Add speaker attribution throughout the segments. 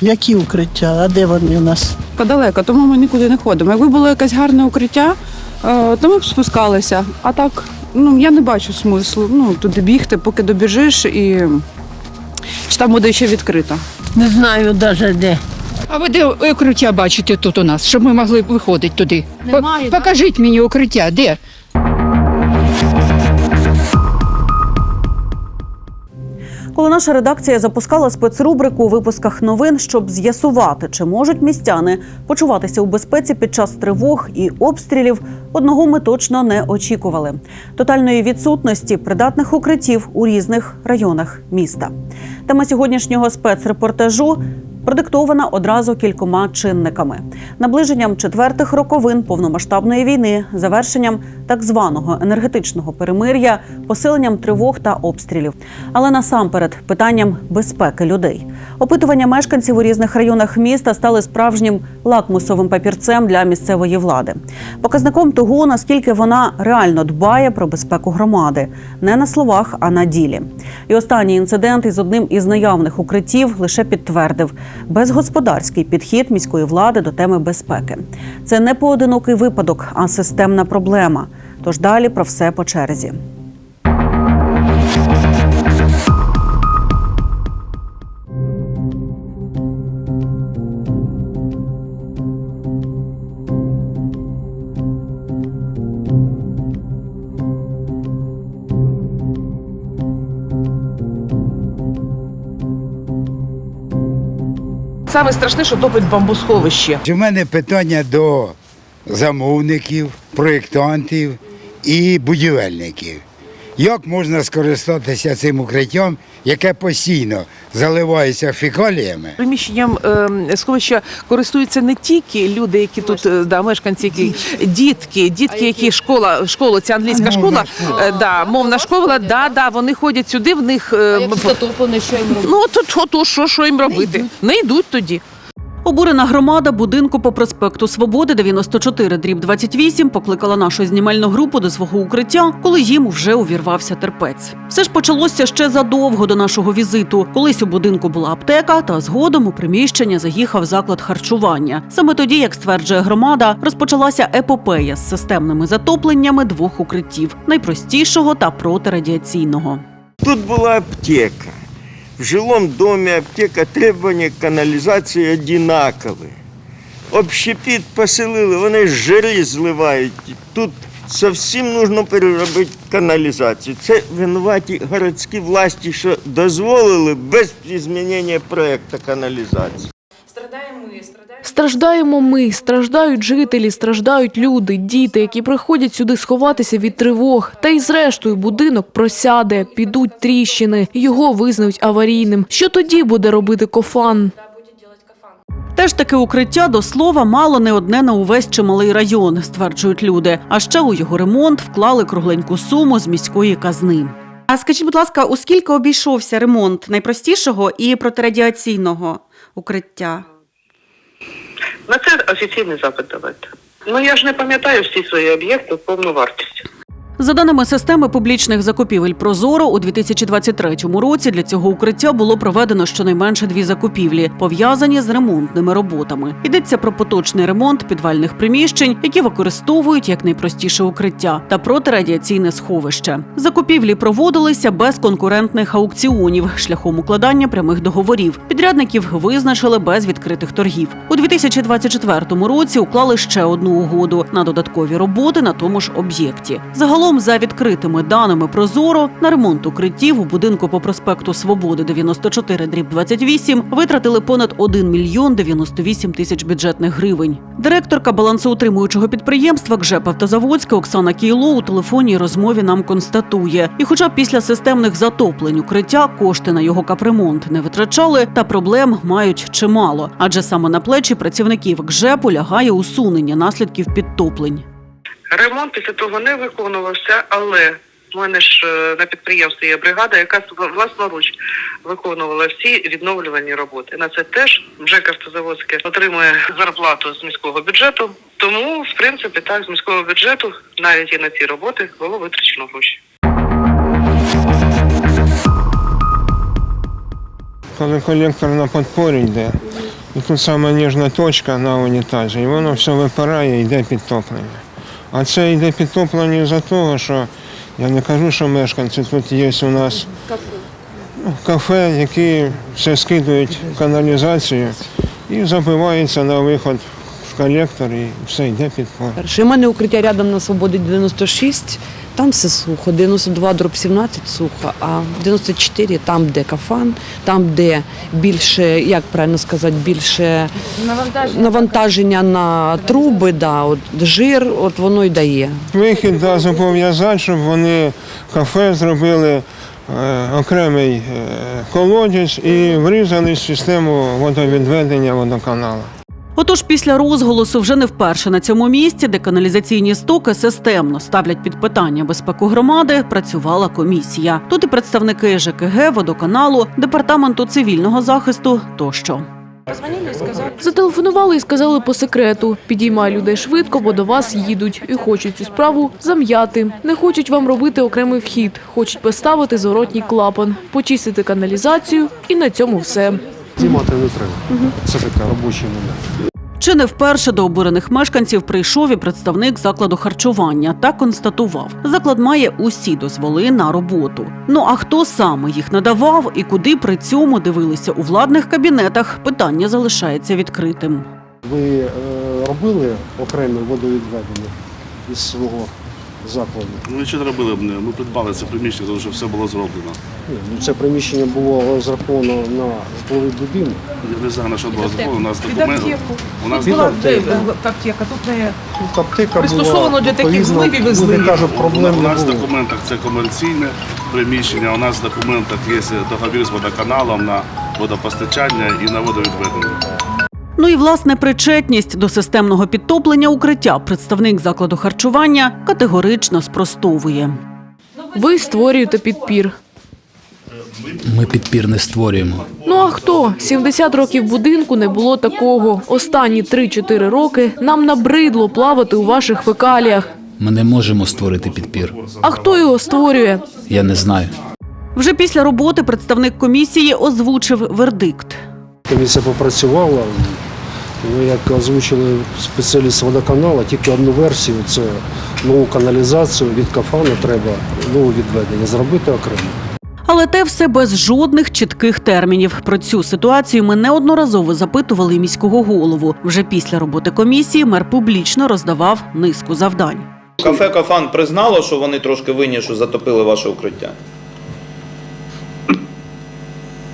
Speaker 1: Які укриття? А де вони у нас?
Speaker 2: Далеко, тому ми нікуди не ходимо. Якби було якесь гарне укриття, е, то ми б спускалися. А так, ну я не бачу смислу ну, туди бігти, поки добіжиш і чи там буде ще відкрито.
Speaker 3: Не знаю навіть де.
Speaker 4: А ви де укриття бачите тут у нас, щоб ми могли виходити туди?
Speaker 3: Немає,
Speaker 4: По- Покажіть мені укриття, де?
Speaker 5: Коли наша редакція запускала спецрубрику у випусках новин, щоб з'ясувати, чи можуть містяни почуватися у безпеці під час тривог і обстрілів, одного ми точно не очікували: тотальної відсутності придатних укриттів у різних районах міста. Тема сьогоднішнього спецрепортажу продиктована одразу кількома чинниками: наближенням четвертих роковин повномасштабної війни, завершенням так званого енергетичного перемир'я, посиленням тривог та обстрілів, але насамперед питанням безпеки людей. Опитування мешканців у різних районах міста стали справжнім лакмусовим папірцем для місцевої влади, показником того, наскільки вона реально дбає про безпеку громади, не на словах, а на ділі. І останній інцидент із одним із наявних укриттів лише підтвердив безгосподарський підхід міської влади до теми безпеки. Це не поодинокий випадок, а системна проблема. Тож далі про все по черзі.
Speaker 6: Саме страшне, що топить бомбосховище.
Speaker 7: У мене питання до замовників, проєктантів і будівельників. Як можна скористатися цим укриттям, яке постійно заливається фекаліями?
Speaker 6: Приміщенням е, сховища користуються не тільки люди, які тут е, да, мешканці, які дітки, дітки, які школа, школа, ця англійська школа, е, да, мовна школа, да, да, вони ходять сюди, в них е, ну тут що, що їм робити? Не йдуть тоді.
Speaker 5: Обурена громада будинку по проспекту Свободи 94 дріб 28 покликала нашу знімальну групу до свого укриття, коли їм вже увірвався терпець. Все ж почалося ще задовго до нашого візиту. Колись у будинку була аптека, та згодом у приміщення заїхав заклад харчування. Саме тоді, як стверджує громада, розпочалася епопея з системними затопленнями двох укриттів найпростішого та протирадіаційного.
Speaker 8: Тут была аптека. В жилом доме аптека требования к канализации одинакові. Общепит поселили, вони жирі зливають. Тут зовсім нужно переробити каналізацію. Це винуваті городські власті, що дозволили без змінення проекту каналізації.
Speaker 9: Страждаємо ми, страждають жителі, страждають люди, діти, які приходять сюди сховатися від тривог. Та й зрештою будинок просяде, підуть тріщини, його визнають аварійним. Що тоді буде робити кофан?
Speaker 5: Теж таке укриття до слова мало не одне на увесь чималий район, стверджують люди. А ще у його ремонт вклали кругленьку суму з міської казни.
Speaker 10: А скажіть, будь ласка, у скільки обійшовся ремонт найпростішого і протирадіаційного укриття?
Speaker 11: На це офіційний запит давайте. Ну я ж не пам'ятаю всі свої об'єкти в повну вартість.
Speaker 5: За даними системи публічних закупівель Прозоро, у 2023 році для цього укриття було проведено щонайменше дві закупівлі, пов'язані з ремонтними роботами. Йдеться про поточний ремонт підвальних приміщень, які використовують як найпростіше укриття та протирадіаційне сховище. Закупівлі проводилися без конкурентних аукціонів шляхом укладання прямих договорів. Підрядників визначили без відкритих торгів. У 2024 році уклали ще одну угоду на додаткові роботи на тому ж об'єкті. Загалом, за відкритими даними Прозоро, на ремонт укриттів у будинку по проспекту Свободи 94 дріб 28 витратили понад 1 мільйон 98 тисяч бюджетних гривень. Директорка балансоутримуючого підприємства КЖЕП «Автозаводське» Оксана Кійло у телефонній розмові нам констатує, і хоча після системних затоплень укриття кошти на його капремонт не витрачали, та проблем мають чимало, адже саме на плечі працівників КЖЕПу лягає усунення наслідків підтоплень.
Speaker 11: Ремонт після того не виконувався, але в мене ж е, на підприємстві є бригада, яка власноруч виконувала всі відновлювані роботи. На це теж ЖЕК «Автозаводське» отримує зарплату з міського бюджету. Тому, в принципі, так з міського бюджету навіть і на ці роботи було витрачено гроші.
Speaker 12: Коли колектор на підпорі йде, І тут саме ніжна точка на унітазі, і воно все випирає йде підтоплення. А це йде підтоплення за того, що я не кажу, що мешканці тут є у нас. Ну, кафе, які все скидують в каналізацію і забивається на виход в колектор і все йде під.
Speaker 13: Перше, у мене укриття рядом на свободі 96, там все сухо, 92 дроб 17 сухо, а 94 там, де кафан, там, де більше, як правильно сказати, більше навантаження, на труби, да, от жир, от воно й дає.
Speaker 12: Вихід да, зобов'язати, щоб вони кафе зробили е, окремий е, колодязь і врізали в систему водовідведення водоканалу.
Speaker 5: Отож, після розголосу вже не вперше на цьому місці, де каналізаційні стоки системно ставлять під питання безпеку громади, працювала комісія. Тут і представники ЖКГ, водоканалу, департаменту цивільного захисту тощо.
Speaker 9: Зателефонували і сказали по секрету: підіймай людей швидко, бо до вас їдуть і хочуть цю справу зам'яти. Не хочуть вам робити окремий вхід, хочуть поставити зворотній клапан, почистити каналізацію, і на цьому все.
Speaker 14: Знімати не треба. Це така робочий момент.
Speaker 5: Чи не вперше до обурених мешканців прийшов і представник закладу харчування та констатував, заклад має усі дозволи на роботу. Ну а хто саме їх надавав і куди при цьому дивилися у владних кабінетах? Питання залишається відкритим.
Speaker 14: Ви е, робили окреме водовідведення із свого закладу?
Speaker 15: Ну нічого не робили б не. Ми придбали це приміщення, тому що все було зроблено.
Speaker 14: Ні, ну це приміщення було розраховано на житловий будинок.
Speaker 15: Я не знаю, на що було зроблено. У нас документи. У нас
Speaker 14: Під аптеку.
Speaker 6: аптека, тут не
Speaker 14: Тут аптека
Speaker 6: Пристосовано для таких зливів і зливів.
Speaker 14: люди кажуть, проблем
Speaker 15: у нас в документах це комерційне приміщення. У нас в документах є договір з водоканалом на водопостачання і на водовідведення.
Speaker 5: Ну і власне причетність до системного підтоплення укриття представник закладу харчування категорично спростовує.
Speaker 9: Ви створюєте підпір.
Speaker 16: Ми підпір не створюємо.
Speaker 9: Ну а хто? 70 років будинку не було такого. Останні 3-4 роки нам набридло плавати у ваших фекаліях.
Speaker 16: Ми не можемо створити підпір.
Speaker 9: А хто його створює?
Speaker 16: Я не знаю.
Speaker 5: Вже після роботи представник комісії озвучив вердикт.
Speaker 14: Комісія попрацювала. Ну, як озвучили спеціаліст водоканалу, тільки одну версію це нову каналізацію від кафану треба нове відведення зробити окремо.
Speaker 5: Але те все без жодних чітких термінів. Про цю ситуацію ми неодноразово запитували і міського голову. Вже після роботи комісії мер публічно роздавав низку завдань.
Speaker 17: Кафе Кафан признало, що вони трошки винні, що затопили ваше укриття.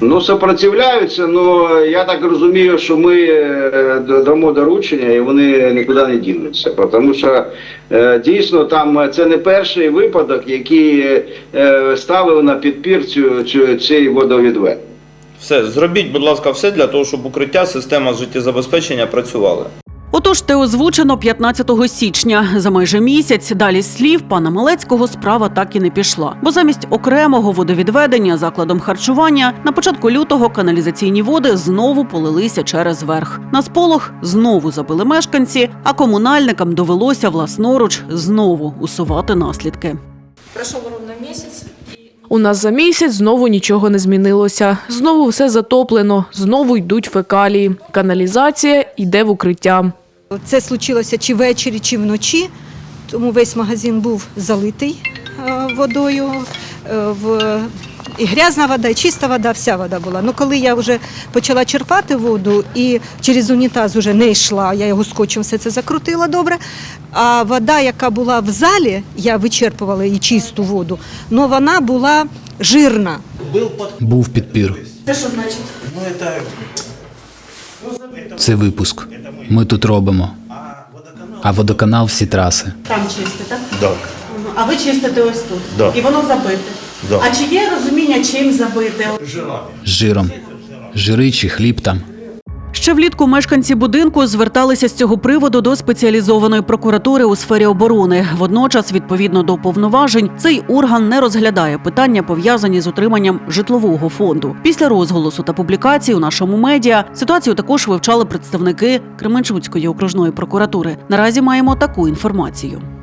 Speaker 18: Ну, сопротивляються, але я так розумію, що ми е, дамо доручення і вони нікуди не дінуться. Тому що е, дійсно там це не перший випадок, який е, ставив на підпір цю, цю, цей водовідвед.
Speaker 17: Все, зробіть, будь ласка, все для того, щоб укриття, система життєзабезпечення працювали.
Speaker 5: Отож, те озвучено 15 січня. За майже місяць далі слів пана Малецького справа так і не пішла. Бо замість окремого водовідведення закладом харчування на початку лютого каналізаційні води знову полилися через верх. На сполох знову забили мешканці, а комунальникам довелося власноруч знову усувати наслідки. Пройшов ровно місяць.
Speaker 9: У нас за місяць знову нічого не змінилося. Знову все затоплено, знову йдуть фекалії. Каналізація йде в укриття.
Speaker 19: Це случилося чи ввечері, чи вночі, тому весь магазин був залитий е, водою. е, В... І грязна вода, і чиста вода, вся вода була. Ну коли я вже почала черпати воду і через унітаз вже не йшла, я його скотчем все це закрутила добре. А вода, яка була в залі, я вичерпувала і чисту воду, але вона була жирна.
Speaker 16: Був підпір.
Speaker 19: Це що значить?
Speaker 16: Це випуск. Ми тут робимо. А водоканал всі траси.
Speaker 10: Там чисте, так?
Speaker 15: Так.
Speaker 10: А ви чистите ось тут.
Speaker 15: Так.
Speaker 10: І воно забите.
Speaker 15: Так.
Speaker 10: А чи є розуміння, чим забите?
Speaker 16: Жиром. жиром. Жири чи хліб там.
Speaker 5: Ще влітку мешканці будинку зверталися з цього приводу до спеціалізованої прокуратури у сфері оборони. Водночас, відповідно до повноважень, цей орган не розглядає питання, пов'язані з утриманням житлового фонду. Після розголосу та публікації у нашому медіа ситуацію також вивчали представники Кременчуцької окружної прокуратури. Наразі маємо таку інформацію.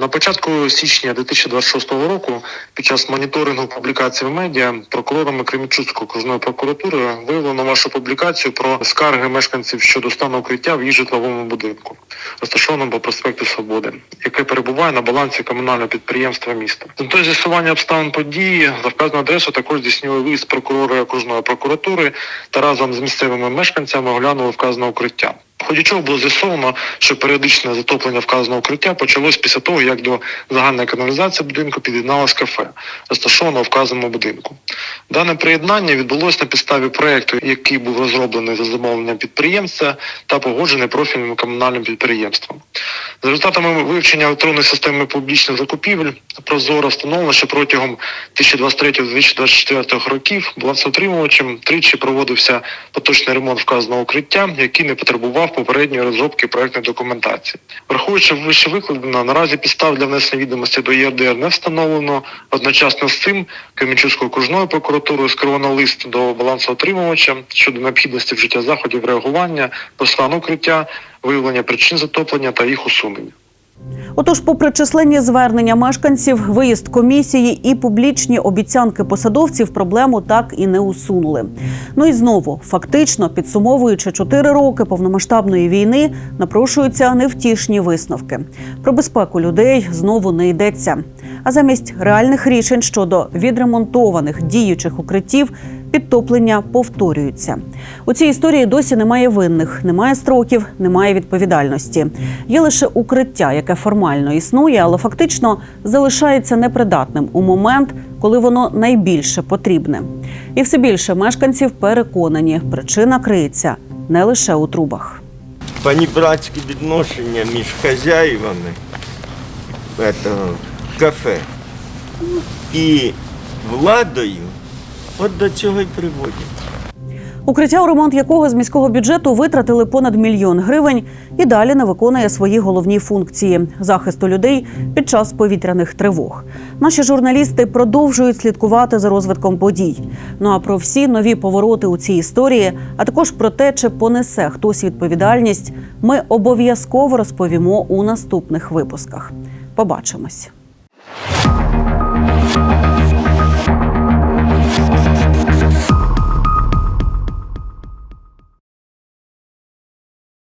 Speaker 20: На початку січня 2026 року, під час моніторингу публікацій в медіа, прокурорами Кременчуцької окружної прокуратури виявлено вашу публікацію про скарги мешканців щодо стану укриття в їх житловому будинку, розташованому по проспекту Свободи, яке перебуває на балансі комунального підприємства міста. З з'ясування обставин події за вказану адресу також здійснили виїзд прокурори окружної прокуратури та разом з місцевими мешканцями оглянули вказане укриття. В чого було з'ясовано, що періодичне затоплення вказаного укриття почалось після того, як до загальної каналізації будинку під'єдналось кафе, розташованого у вказаному будинку. Дане приєднання відбулось на підставі проєкту, який був розроблений за замовленням підприємця та погоджений профільним комунальним підприємством. За результатами вивчення електронної системи публічних закупівель Прозоро встановлено, що протягом 2023-2024 років балансоутримувачем тричі проводився поточний ремонт вказаного укриття, який не потребував попередньої розробки проектної документації. Враховуючи вище викладено, наразі підстав для внесення відомості до ЄРДР не встановлено. Одночасно з цим Кременчуцькою окружною прокуратурою скеровано лист до балансоутримувача щодо необхідності вжиття заходів реагування по укриття, виявлення причин затоплення та їх усунення.
Speaker 5: Отож, попри численні звернення мешканців, виїзд комісії і публічні обіцянки посадовців, проблему так і не усунули. Ну і знову, фактично підсумовуючи чотири роки повномасштабної війни, напрошуються невтішні висновки. Про безпеку людей знову не йдеться. А замість реальних рішень щодо відремонтованих діючих укриттів підтоплення повторюються. У цій історії досі немає винних, немає строків, немає відповідальності. Є лише укриття, яке формально існує, але фактично залишається непридатним у момент, коли воно найбільше потрібне. І все більше мешканців переконані, причина криється не лише у трубах.
Speaker 8: Панібратські відношення між хазяївами кафе і владою от до цього й приводять.
Speaker 5: Укриття, у ремонт якого з міського бюджету витратили понад мільйон гривень, і далі не виконує свої головні функції захисту людей під час повітряних тривог. Наші журналісти продовжують слідкувати за розвитком подій. Ну а про всі нові повороти у цій історії, а також про те, чи понесе хтось відповідальність, ми обов'язково розповімо у наступних випусках. Побачимось.